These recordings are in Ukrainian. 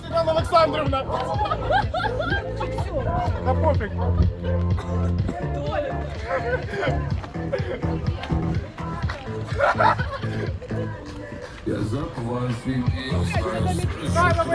Світлана Олександрівна. На пофіг. Я за забуваю свій мій Ладно,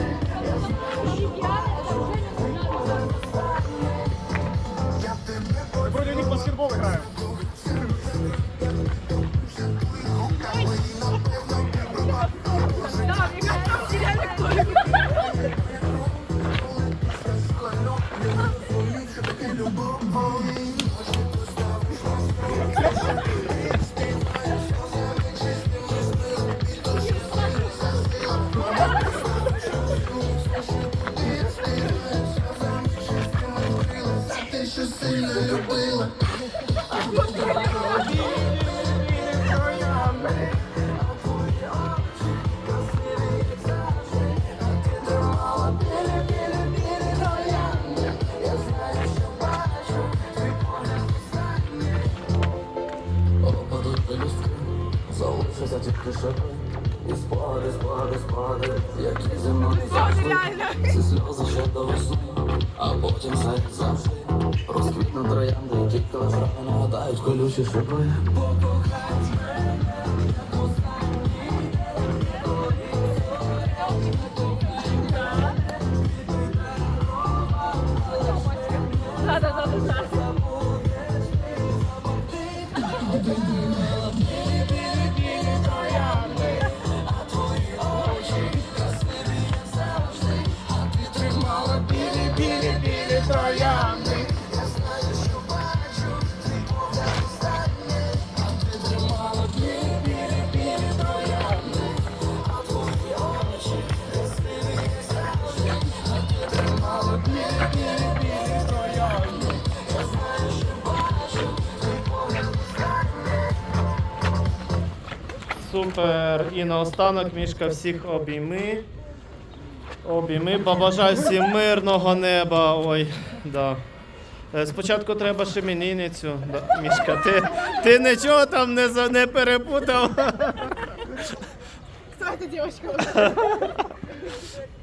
Що? Ти що? Да. Вроде І спади, спади, спади, які зі мною завжди Ці сльози ще до весни, а потім як завжди. Розквітну троянди, які колись нагадають колючі шипи Супер. І наостанок мішка всіх обійми. Обійми. Побажай всім мирного неба. Ой, да. Е, Спочатку треба ще. Да. Мішка, ти, ти нічого там не, за- не перепутав. Кстати, эта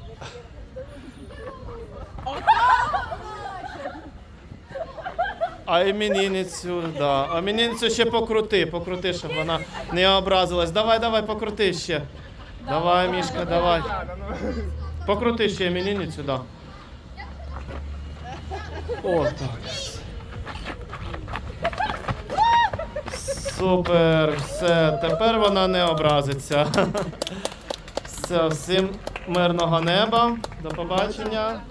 А іменинницю, да. А ще покрути, покрути, щоб вона не образилась. Давай, давай, покрути ще. Давай, Мішка, давай. Покрути ще іменинницю, да. О, так. Супер, все, тепер вона не образиться. Все, всім мирного неба. До побачення.